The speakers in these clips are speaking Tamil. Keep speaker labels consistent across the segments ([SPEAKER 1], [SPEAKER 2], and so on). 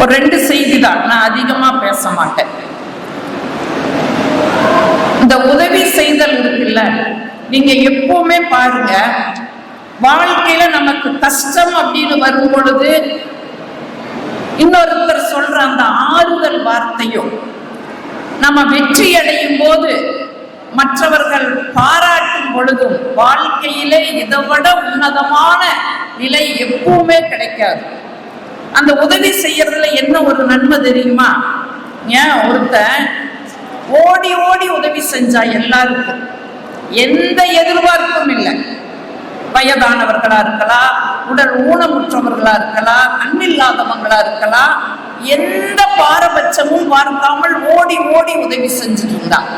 [SPEAKER 1] ஒரு ரெண்டு செய்தி தான் நான் அதிகமா பேச மாட்டேன். இந்த உதவி செய்தல் இருக்குல்ல நீங்க எப்பவுமே பாருங்க வாழ்க்கையில நமக்கு கஷ்டம் அப்படின்னு வரும் பொழுது இன்னொருத்தர் சொல்ற அந்த ஆறுதல் வார்த்தையும் நம்ம வெற்றி அடையும் போது மற்றவர்கள் பாராட்டும் பொழுதும் வாழ்க்கையிலே இதை விட உன்னதமான நிலை எப்பவுமே கிடைக்காது. அந்த உதவி செய்யறதுல என்ன ஒரு நன்மை தெரியுமா? ஏன் ஒருத்தன் ஓடி ஓடி உதவி செஞ்சா எல்லாருக்கும்? எந்த எதிர்பார்ப்பும் இல்லை. வயதானவர்களா இருக்கலாம் உடல் ஊனமுற்றவர்களா இருக்கலாம் கண்ணில்லாதவங்களா இருக்கலாம் எந்த பாரபட்சமும் பார்க்காமல் ஓடி ஓடி உதவி செஞ்சுட்டு இருந்தான்.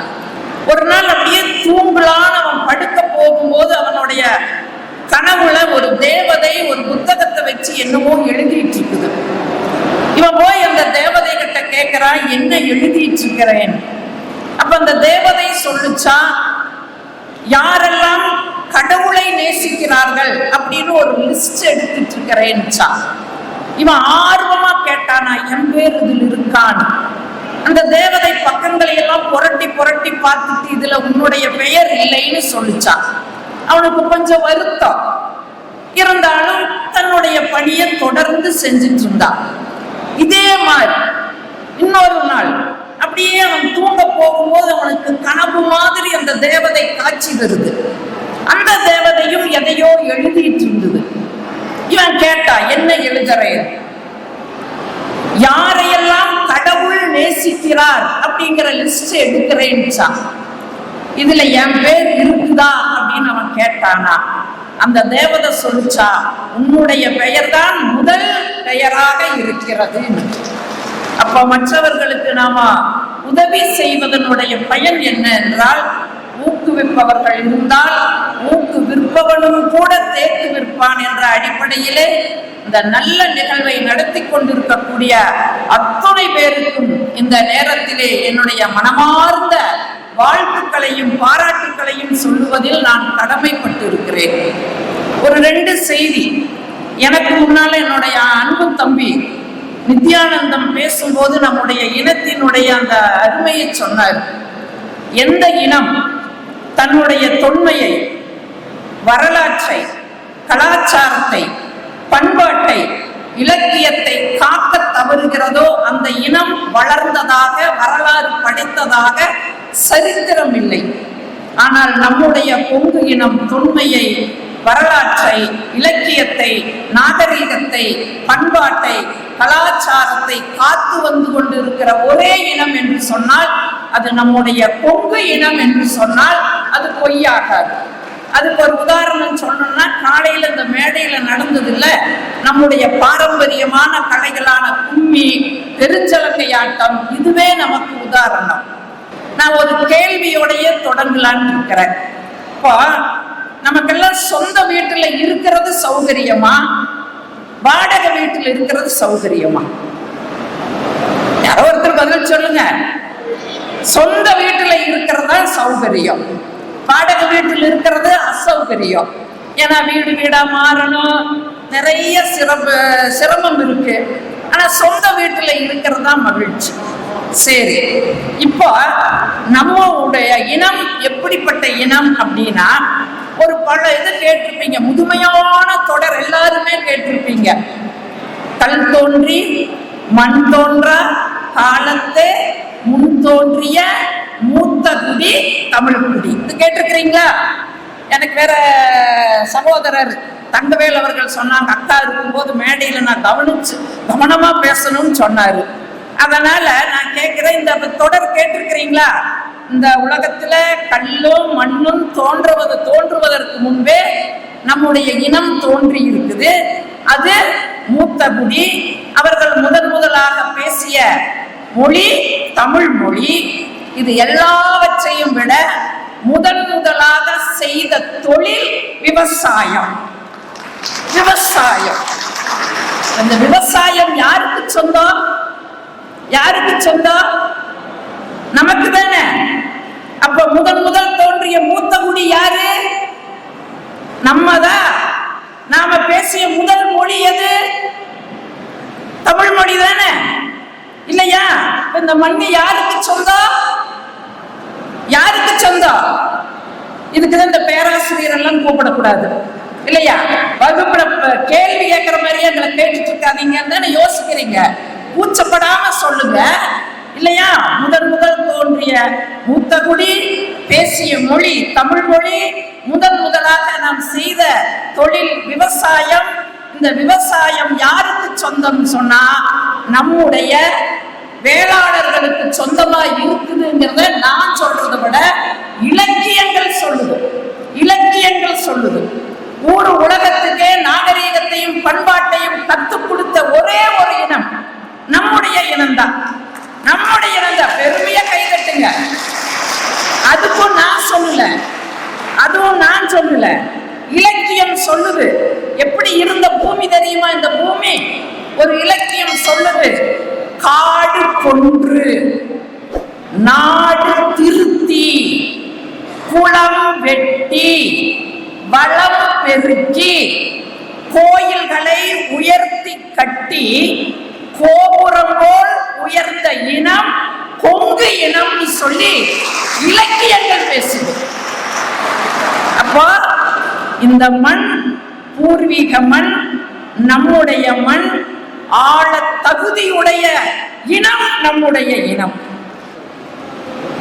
[SPEAKER 1] ஒரு நாள் அப்படியே தூங்கலான்னு அவன் படுக்க போகும்போது அவனுடைய கனவுல ஒரு தேவதை ஒரு புத்தகத்தை வச்சு என்னமோ எழுதிட்டு இருக்குது இவன் போய் அந்த தேவதை கிட்ட கேட்கிறான் என்ன எழுதிட்டு இருக்கிறேன் அப்ப அந்த தேவதை சொல்லுச்சா யாரெல்லாம் கடவுளை நேசிக்கிறார்கள் அப்படின்னு ஒரு லிஸ்ட் எடுத்துட்டு இருக்கிறேன்ச்சா இவன் ஆர்வமா கேட்டானா என் பேர் இதில் இருக்கான். அந்த தேவதை பக்கங்களை எல்லாம் புரட்டி புரட்டி பார்த்துட்டு இதுல உன்னுடைய பெயர் இல்லைன்னு சொல்லிச்சான் அவனுக்கு கொஞ்சம் வருத்தம். இருந்தாலும் தன்னுடைய பணியை தொடர்ந்து செஞ்சுட்டு இருந்தான் இதே மாதிரி இன்னொரு நாள் அப்படியே அவன் தூங்க போகும்போது அவனுக்கு கனவு மாதிரி அந்த தேவதை காட்சி வருது. அந்த தேவதையும் எதையோ எழுதிட்டு இருந்தது இவன் கேட்டா என்ன எழுதுறேன் யாரையெல்லாம் கடவுள் நேசிக்கிறார்? அப்படிங்கிற லிஸ்ட் எடுக்கிறேன்ச்சா இதுல என் பேர் இருக்குதா? அப்படின்னு அவன் கேட்டானா. அந்த தேவதை சொல்லிச்சா உன்னுடைய பெயர்தான் முதல் பெயராக இருக்கிறது. அப்ப மற்றவர்களுக்கு நாம உதவி செய்வதனுடைய பயன் என்ன என்றால் ஊக்குவிப்பவர்கள் இருந்தால் ஊக்கு விற்பவனும் கூட தேக்கு விற்பான் என்ற அடிப்படையிலே இந்த நல்ல நிகழ்வை நடத்தி கொண்டிருக்கக்கூடிய அத்துணை பேருக்கும் இந்த நேரத்திலே என்னுடைய மனமார்ந்த வாழ்த்துக்களையும் பாராட்டுக்களையும் சொல்லுவதில் நான் கடமைப்பட்டிருக்கிறேன். ஒரு ரெண்டு செய்தி. எனக்கு முன்னால என்னுடைய அன்பு தம்பி நித்யானந்தம் பேசும்போது நம்முடைய இனத்தினுடைய அந்த அருமையை சொன்னார். எந்த இனம் தன்னுடைய தொன்மையை வரலாற்றை கலாச்சாரத்தை பண்பாட்டை இலக்கியத்தை காக்க தவறுகிறதோ அந்த இனம் வளர்ந்ததாக வரலாறு படைத்ததாக சரித்திரம் இல்லை ஆனால் நம்முடைய கொங்கு இனம் தொன்மையை வரலாற்றை இலக்கியத்தை நாகரீகத்தை பண்பாட்டை கலாச்சாரத்தை காத்து வந்து கொண்டிருக்கிற ஒரே இனம் என்று சொன்னால் அது நம்முடைய கொங்கு இனம் என்று சொன்னால் அது பொய்யாகாது. அதுக்கு ஒரு உதாரணம் சொல்லணும்னா காலையில இந்த மேடையில நடந்ததில்ல நம்முடைய பாரம்பரியமான கலைகளான கும்மி பெருஞ்சலங்கையாட்டம் இதுவே நமக்கு உதாரணம். நான் ஒரு கேள்வியோடைய தொடங்கலான்னு இருக்கிறேன். இப்போ நமக்கெல்லாம் சொந்த வீட்டுல இருக்கிறது சௌகரியமா? வாடகை வீட்டுல இருக்கிறது சௌகரியமா? யாரோ ஒருத்தர் பதில் சொல்லுங்க. சொந்த வீட்டுல இருக்கிறதா சௌகரியம்? வாடகை வீட்டில் இருக்கிறது அசௌகரியம். ஏன்னா வீடு வீடா மாறணும். நிறைய சிரம சிரமம் இருக்கு. ஆனா சொந்த வீட்டுல இருக்கிறது தான் மகிழ்ச்சி. சரி. இப்போ நம்மளுடைய இனம் எப்படிப்பட்ட இனம் அப்படின்னா ஒரு பல இது கேட்டிருப்பீங்க. முதுமையான தொடர் எல்லாருமே கேட்டிருப்பீங்க. கல் தோன்றி மண் தோன்ற காலத்தே முன் தோன்றிய மூத்த குடி தமிழ் குடி. இது கேட்டிருக்கிறீங்களா? எனக்கு வேற சகோதரர் தங்கவேல் அவர்கள் சொன்னாங்க அக்கா இருக்கும்போது மேடையில நான் கவனிச்சு கவனமா பேசணும்னு சொன்னாரு. அதனால நான் கேட்கிறேன் இந்த தொடர் கேட்டிருக்கிறீங்களா? இந்த உலகத்துல கல்லும் மண்ணும் தோன்றுவது தோன்றுவதற்கு முன்பே நம்முடைய இனம் தோன்றி இருக்குது. அது மூத்த குடி அவர்கள் முதன் முதலாக பேசிய மொழி தமிழ் மொழி. இது எல்லாவற்றையும் விட முதன் முதலாக செய்த தொழில் விவசாயம். விவசாயம். அந்த விவசாயம் யாருக்கு சொந்தம்? யாருக்கு சொந்தம் நமக்கு தானே. அப்ப முதல் முதல் தோன்றிய மூத்த குடி யாரு? நம்மதான் நாம பேசிய முதல் மொழி எது? தமிழ் மொழி தானே. இந்த மண்ணு யாருக்கு சொந்தம் யாருக்கு சொந்தம் இதுக்குதான் இந்த பேராசிரியர் எல்லாம் கூப்பிடக்கூடாது. இல்லையா? வகுப்புல கேள்வி கேட்கிற மாதிரியே எங்களை கேட்டுட்டு இருக்காதீங்கன்னு தானே யோசிக்கிறீங்க. கூச்சப்படாம சொல்லுங்க. இல்லையா? முதன் முதல் தோன்றிய மூத்த குடி பேசிய மொழி தமிழ் மொழி முதன் முதலாக நாம் செய்த தொழில் விவசாயம். இந்த விவசாயம் யாருக்கு சொந்தம் சொன்னா நம்முடைய வேளாளர்களுக்கு சொந்தமா இருக்குதுங்கிறத நான் சொல்றதை விட இலக்கியங்கள் சொல்லுது. இலக்கியங்கள் சொல்லுது. ஊர் உலகத்துக்கே நாகரீகத்தையும் பண்பாட்டையும் கத்துக் கொடுத்த ஒரே ஒரு இனம் நம்முடைய இனம்தான் நம்முடைய இனம்தான் பெருமையா கைதட்டுங்க அதுக்கும் நான் சொல்லல அதுவும் நான் சொல்லல. இலக்கியம் சொல்லுது. எப்படி இருந்த பூமி தெரியுமா? இந்த பூமி ஒரு இலக்கியம் சொல்லுது. காடு கொன்று நாடு திருத்தி குளம் வெட்டி வளம் பெருக்கி கோயில்களை உயர்த்தி கட்டி கோபுரம் போல் உயர்ந்த இனம் கொங்கு இனம்னு சொல்லி இலக்கியங்கள் பேசுது. அப்போ இந்த மண் பூர்வீக மண் நம்முடைய மண் ஆழ தகுதியுடைய இனம் நம்முடைய இனம்.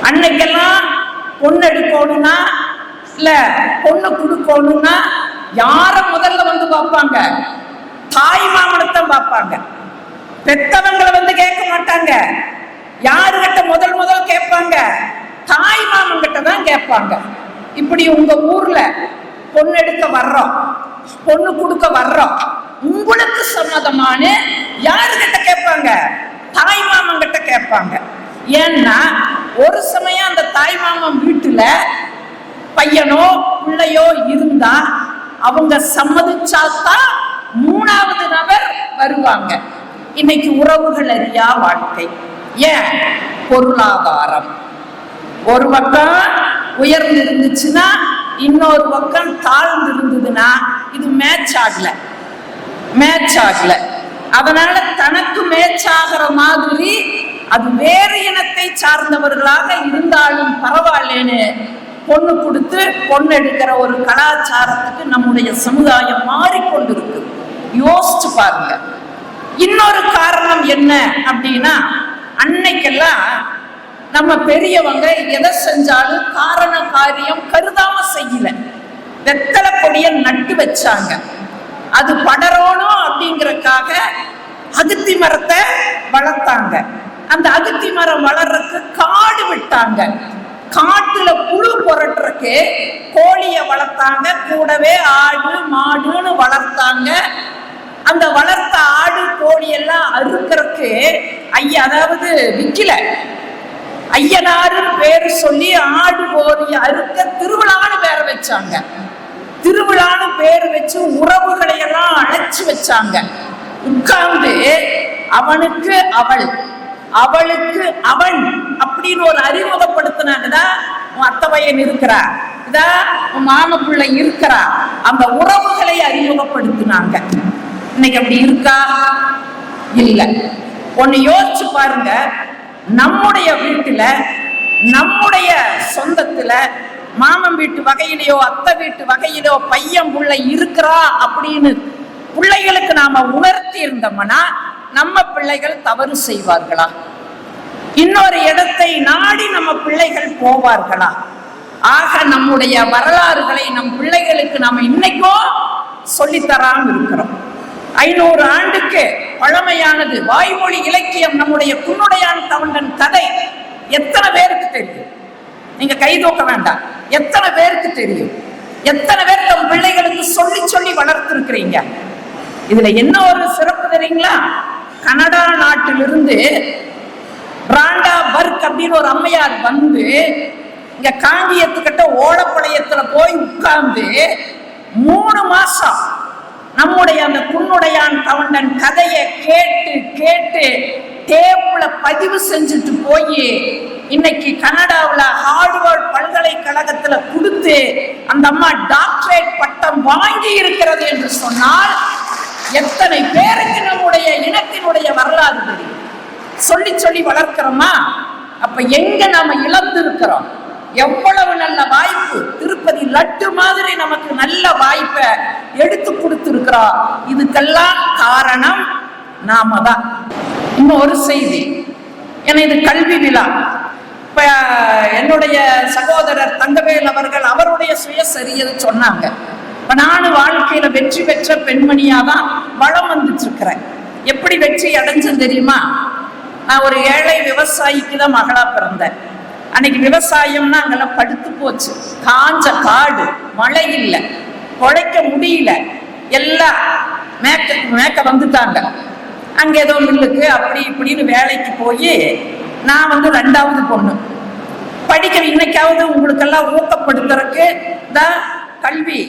[SPEAKER 1] அன்னைக்கெல்லாம் பொண்ணு எடுக்கணும்னா இல்ல பொண்ணு கொடுக்கணும்னா யார முதல்ல வந்து பார்ப்பாங்க? தாய் மாமனத்தான் பார்ப்பாங்க. பெத்தவங்களை வந்து கேட்க மாட்டாங்க. யாருகிட்ட முதல் முதல் கேட்பாங்க? தாய் மாமன் கிட்ட தான் கேட்பாங்க. இப்படி உங்க ஊர்ல பொண்ணு எடுக்க வர்றோம் பொண்ணு கொடுக்க வர்றோம் உங்களுக்கு சம்மதமான யாருகிட்ட கேட்பாங்க? தாய் மாமன் கிட்ட கேட்பாங்க. ஏன்னா ஒரு சமயம் அந்த தாய் மாமன் வீட்டுல பையனோ பிள்ளையோ இருந்தா அவங்க சம்மதிச்சாதான் மூணாவது நபர் வருவாங்க. இன்னைக்கு உறவுகள் அறியா வாழ்க்கை. ஏன்? பொருளாதாரம். ஒரு பக்கம் உயர்ந்து இருந்துச்சுன்னா இன்னொரு பக்கம் தாழ்ந்து இருந்ததுன்னா இது மேட்ச் ஆகல. மேட்ச் ஆகல. அதனால தனக்கு மேட்ச் ஆகிற மாதிரி அது வேறு இனத்தை சார்ந்தவர்களாக இருந்தாலும் பரவாயில்லைன்னு பொண்ணு கொடுத்து பொண்ணு எடுக்கிற ஒரு கலாச்சாரத்துக்கு நம்முடைய சமுதாயம் மாறிக்கொண்டிருக்கு. யோசிச்சு பாருங்க. இன்னொரு காரணம் என்ன அப்படின்னா அன்னைக்கெல்லாம் நம்ம பெரியவங்க எதை செஞ்சாலும் காரண காரியம் கருதாம செய்யல. வெத்தலை கொடிய நட்டு வச்சாங்க. அது படரணும் அப்படிங்கறக்காக அகத்தி மரத்தை வளர்த்தாங்க. அந்த அகத்தி மரம் வளர்றதுக்கு காடு விட்டாங்க. காட்டுல புழு புரட்டுறக்கு கோழிய வளர்த்தாங்க. கூடவே ஆடு மாடுன்னு வளர்த்தாங்க. அந்த வளர்த்த ஆடு கோழி எல்லாம் அறுக்கிறதுக்கு ஐயா அதாவது விக்கல. ஐயனாருன்னு பேர் சொல்லி ஆடு கோழி அறுக்க திருவிழான்னு பேரை வச்சாங்க. திருவிழான்னு பேர் வச்சு உறவுகளை எல்லாம் அழைச்சு வச்சாங்க. உட்கார்ந்து அவனுக்கு அவள் அவளுக்கு அவன் அப்படின்னு ஒரு அறிமுகப்படுத்தினாங்கதா உன் அத்தை பையன் இருக்கிறா. இதா உன் மாம பிள்ளை இருக்கிறா. அந்த உறவுகளை அறிமுகப்படுத்தினாங்க. இன்னைக்கு அப்படி இருக்கா? இல்ல. ஒன்னு யோசிச்சு பாருங்க. நம்முடைய வீட்டுல நம்முடைய சொந்தத்துல மாமன் வீட்டு வகையிலையோ அத்தை வீட்டு வகையிலோ பையன் புள்ள இருக்கிறா அப்படின்னு பிள்ளைகளுக்கு நாம உணர்த்தி இருந்தோம்னா நம்ம பிள்ளைகள் தவறு செய்வார்களா? இன்னொரு இடத்தை நாடி நம்ம பிள்ளைகள் போவார்களா? ஆக நம்முடைய வரலாறுகளை நம் பிள்ளைகளுக்கு நாம இன்னைக்கோ சொல்லித்தராம இருக்கிறோம். ஐநூறு ஆண்டுக்கு பழமையானது. வாய்மொழி இலக்கியம் நம்முடைய குன்னுடையான் தமிழன் கதை எத்தனை பேருக்கு தெரியும்? நீங்க கை தூக்க வேண்டாம். எத்தனை பேருக்கு தெரியும்? எத்தனை பேர் தம் பிள்ளைகளுக்கு சொல்லி சொல்லி வளர்த்திருக்கிறீங்க? இதுல என்ன ஒரு சிறப்பு தெரியுங்களா? கனடா நாட்டிலிருந்து பிராண்டா பர்க் அப்படின்னு ஒரு அம்மையார் வந்து இங்க காங்கியத்துக்கிட்ட ஓலப்படையத்துல போய் உட்கார்ந்து மூணு மாசம் நம்முடைய அந்த குன்னுடையான் கவண்டன் கதையை கேட்டு கேட்டு டேப்புல பதிவு செஞ்சுட்டு போய் இன்னைக்கு கனடாவில் ஹார்வர்ட் பல்கலைக்கழகத்தில் கொடுத்து அந்த அம்மா டாக்டரேட் பட்டம் வாங்கி இருக்கிறது என்று சொன்னால் எத்தனை பேருக்கு நம்முடைய இனத்தினுடைய வரலாறு தெரியும்? சொல்லி சொல்லி வளர்க்கிறோமா? அப்ப எங்க நாம இழந்து இருக்கிறோம் எவ்வளவு நல்ல வாய்ப்பு? திருப்பதி லட்டு மாதிரி நமக்கு நல்ல வாய்ப்பை எடுத்து கொடுத்திருக்கிறோம் இதுக்கெல்லாம் காரணம் நாம தான். இன்னும் ஒரு செய்தி. ஏன்னா இது கல்வி விழா இப்ப என்னுடைய சகோதரர் தங்கவேல் அவர்கள் அவருடைய சுயசரியதை சொன்னாங்க. இப்ப நானும் வாழ்க்கையில வெற்றி பெற்ற பெண்மணியா தான் வளம் வந்துட்டு இருக்கிறேன் எப்படி வெற்றி அடைஞ்சேன் தெரியுமா? நான் ஒரு ஏழை விவசாயிக்கு தான் மகளா பிறந்தேன். அன்னைக்கு விவசாயம்னா அங்கெல்லாம் படுத்து போச்சு. காஞ்ச காடு மழை இல்லை. குழைக்க முடியல. எல்லாம் மேக்க மேக்க வந்துட்டாங்க. அங்க ஏதோ மில்லுக்கு அப்படி இப்படின்னு வேலைக்கு போய் நான் வந்து ரெண்டாவது பொண்ணு. படிக்கிற இன்னைக்காவது உங்களுக்கெல்லாம் ஊக்கப்படுத்துறதுக்கு தான் கல்வி.